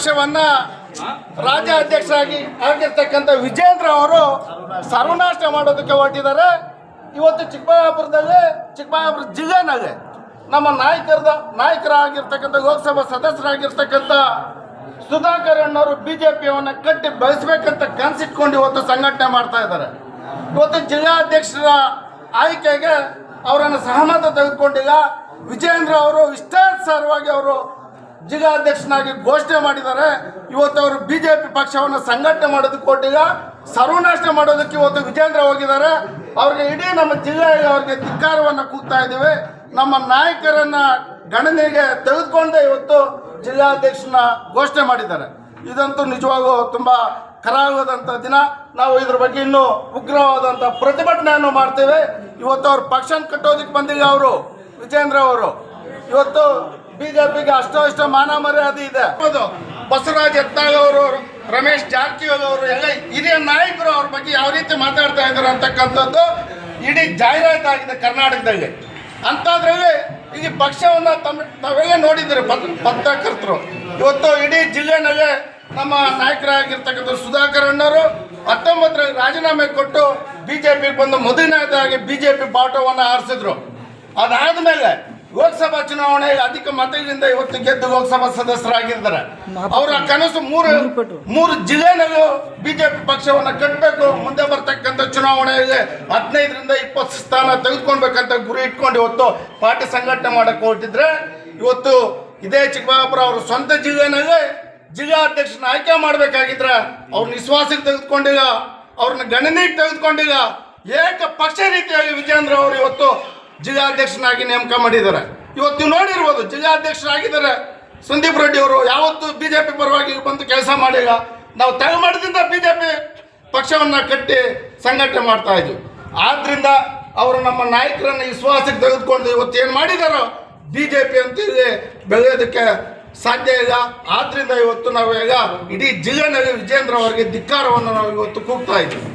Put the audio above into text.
ಪಕ್ಷವನ್ನ ರಾಜ್ಯ ಅಧ್ಯಕ್ಷರಾಗಿ ಆಗಿರ್ತಕ್ಕಂಥ ವಿಜೇಂದ್ರ ಅವರು ಸರ್ವನಾಶ ಮಾಡೋದಕ್ಕೆ ಹೊರಟಿದ್ದಾರೆ. ಇವತ್ತು ಚಿಕ್ಕಬಳ್ಳಾಪುರದಲ್ಲಿ ಚಿಕ್ಕಬಳ್ಳಾಪುರ ಜಿಲ್ಲೆನಾಗೆ ನಮ್ಮ ನಾಯಕರದ ನಾಯಕರಾಗಿರ್ತಕ್ಕಂಥ ಲೋಕಸಭಾ ಸದಸ್ಯರಾಗಿರ್ತಕ್ಕಂಥ ಸುಧಾಕರ್ ಅಣ್ಣವರು ಬಿಜೆಪಿಯವನ್ನ ಕಟ್ಟಿ ಬೆಳೆಸ್ಬೇಕಂತ ಕನಸಿಟ್ಕೊಂಡು ಇವತ್ತು ಸಂಘಟನೆ ಮಾಡ್ತಾ ಇದ್ದಾರೆ. ಇವತ್ತು ಜಿಲ್ಲಾಧ್ಯಕ್ಷರ ಆಯ್ಕೆಗೆ ಅವರನ್ನು ಸಹಮತ ತೆಗೆದುಕೊಂಡಿಲ್ಲ. ವಿಜೇಂದ್ರ ಅವರು ಇಷ್ಟಾನುಸಾರವಾಗಿ ಅವರು ಜಿಲ್ಲಾಧ್ಯಕ್ಷನಾಗಿ ಘೋಷಣೆ ಮಾಡಿದ್ದಾರೆ. ಇವತ್ತು ಅವರು ಬಿಜೆಪಿ ಪಕ್ಷವನ್ನು ಸಂಘಟನೆ ಮಾಡೋದಕ್ಕೆ ಕೊಟ್ಟಿಲ್ಲ. ಸರ್ವನಾಶ ಮಾಡೋದಕ್ಕೆ ಇವತ್ತು ವಿಜೇಂದ್ರ ಹೋಗಿದ್ದಾರೆ. ಅವ್ರಿಗೆ ಇಡೀ ನಮ್ಮ ಜಿಲ್ಲೆಗೆ ಅವ್ರಿಗೆ ಧಿಕ್ಕಾರವನ್ನು ಕೂಗ್ತಾ ಇದ್ದೀವಿ. ನಮ್ಮ ನಾಯಕರನ್ನ ಗಣನೆಗೆ ತೆಗೆದುಕೊಂಡೇ ಇವತ್ತು ಜಿಲ್ಲಾಧ್ಯಕ್ಷನ ಘೋಷಣೆ ಮಾಡಿದ್ದಾರೆ. ಇದಂತೂ ನಿಜವಾಗೂ ತುಂಬ ಕರಾಗದಂಥ ದಿನ. ನಾವು ಇದ್ರ ಬಗ್ಗೆ ಇನ್ನೂ ಉಗ್ರವಾದಂಥ ಪ್ರತಿಭಟನೆಯನ್ನು ಮಾಡ್ತೇವೆ. ಇವತ್ತು ಅವ್ರ ಪಕ್ಷನ ಕಟ್ಟೋದಕ್ಕೆ ಬಂದಿಲ್ಲ ಅವರು, ವಿಜೇಂದ್ರ ಅವರು. ಇವತ್ತು ಬಿಜೆಪಿಗೆ ಅಷ್ಟೋ ಇಷ್ಟೋ ಮಾನ ಮರ್ಯಾದೆ ಇದೆ. ಬಸವರಾಜ್ ಯತ್ನಾಳ್ ಅವರು, ರಮೇಶ್ ಜಾರಕಿಹೊಳಿ ಅವರು, ಎಲ್ಲ ಹಿರಿಯ ನಾಯಕರು ಅವ್ರ ಬಗ್ಗೆ ಯಾವ ರೀತಿ ಮಾತಾಡ್ತಾ ಇದ್ದಾರೆ ಅಂತಕ್ಕಂಥದ್ದು ಇಡೀ ಜಾಹೀರಾತಾಗಿದೆ ಕರ್ನಾಟಕದಲ್ಲಿ. ಅಂಥದ್ರಲ್ಲಿ ಈಗ ಪಕ್ಷವನ್ನು ತಮ್ಮ ತಾವೆಲ್ಲ ನೋಡಿದ್ದೀರಿ ಪತ್, ಪತ್ರಕರ್ತರು. ಇವತ್ತು ಇಡೀ ಜಿಲ್ಲೆನಲ್ಲಿ ನಮ್ಮ ನಾಯಕರಾಗಿರ್ತಕ್ಕಂಥ ಸುಧಾಕರ್ ಅಣ್ಣವರು ಹತ್ತೊಂಬತ್ತರಲ್ಲಿ ರಾಜೀನಾಮೆ ಕೊಟ್ಟು ಬಿಜೆಪಿಗೆ ಬಂದು ಮೊದಲನೇದಾಗಿ ಬಿಜೆಪಿ ಬಾಟವನ್ನು ಆರಿಸಿದ್ರು ಅದಾದ್ಮೇಲೆ ಲೋಕಸಭಾ ಚುನಾವಣೆ ಅಧಿಕ ಮತಗಳಿಂದ ಇವತ್ತು ಗೆದ್ದು ಲೋಕಸಭಾ ಸದಸ್ಯರಾಗಿದ್ದಾರೆ. ಅವರ ಕನಸು ಮೂರು ಮೂರು ಜಿಲ್ಲೆನಲ್ಲೂ ಬಿಜೆಪಿ ಪಕ್ಷವನ್ನು ಕಟ್ಟಬೇಕು ಮುಂದೆ ಬರ್ತಕ್ಕಂಥ ಚುನಾವಣೆಗೆ ಹದಿನೈದರಿಂದ ಇಪ್ಪತ್ತು ಸ್ಥಾನ ತೆಗೆದುಕೊಳ್ಬೇಕಂತ ಗುರಿ ಇಟ್ಕೊಂಡು ಇವತ್ತು ಪಾರ್ಟಿ ಸಂಘಟನೆ ಮಾಡಕ್ಕೆ ಹೊರಟಿದ್ರೆ ಇವತ್ತು ಇದೇ ಚಿಕ್ಕಬಳ್ಳಾಪುರ ಅವ್ರ ಸ್ವಂತ ಜಿಲ್ಲೆನಲ್ಲೇ ಜಿಲ್ಲಾಧ್ಯಕ್ಷನ ಆಯ್ಕೆ ಮಾಡಬೇಕಾಗಿದ್ರೆ ಅವ್ರ ವಿಶ್ವಾಸಕ್ಕೆ ತೆಗೆದುಕೊಂಡಿಲ್ಲ ಅವ್ರನ್ನ ಗಣನೆಗೆ ತೆಗೆದುಕೊಂಡಿಲ್ಲ. ಏಕ ಪಕ್ಷ ರೀತಿಯಾಗಿ ವಿಜೇಂದ್ರ ಅವರು ಇವತ್ತು ಜಿಲ್ಲಾಧ್ಯಕ್ಷನಾಗಿ ನೇಮಕ ಮಾಡಿದ್ದಾರೆ. ಇವತ್ತು ನೋಡಿರ್ಬೋದು ಜಿಲ್ಲಾಧ್ಯಕ್ಷರಾಗಿದ್ದಾರೆ. ಸಂದೀಪ್ ರೆಡ್ಡಿ ಅವರು ಯಾವತ್ತು ಬಿಜೆಪಿ ಪರವಾಗಿ ಬಂದು ಕೆಲಸ ಮಾಡಿಲ್ಲ. ನಾವು ತಳಮಟ್ಟದಿಂದ ಬಿ ಜೆ ಬಿಜೆಪಿ ಪಕ್ಷವನ್ನು ಕಟ್ಟಿ ಸಂಘಟನೆ ಮಾಡ್ತಾ ಇದ್ವಿ. ಆದ್ರಿಂದ ಅವರು ನಮ್ಮ ನಾಯಕರನ್ನ ವಿಶ್ವಾಸಕ್ಕೆ ತೆಗೆದುಕೊಂಡು ಇವತ್ತು ಏನು ಮಾಡಿದಾರೋ ಬಿಜೆಪಿ ಪಿ ಅಂತೇಳಿ ಬೆಳೆಯೋದಕ್ಕೆ ಸಾಧ್ಯ ಇಲ್ಲ. ಆದ್ದರಿಂದ ಇವತ್ತು ನಾವು ಈಗ ಇಡೀ ಜಿಲ್ಲೆನಲ್ಲಿ ವಿಜೇಂದ್ರ ಅವರಿಗೆ ಧಿಕ್ಕಾರವನ್ನು ನಾವು ಇವತ್ತು ಕೂಗ್ತಾ ಇದ್ದೀವಿ.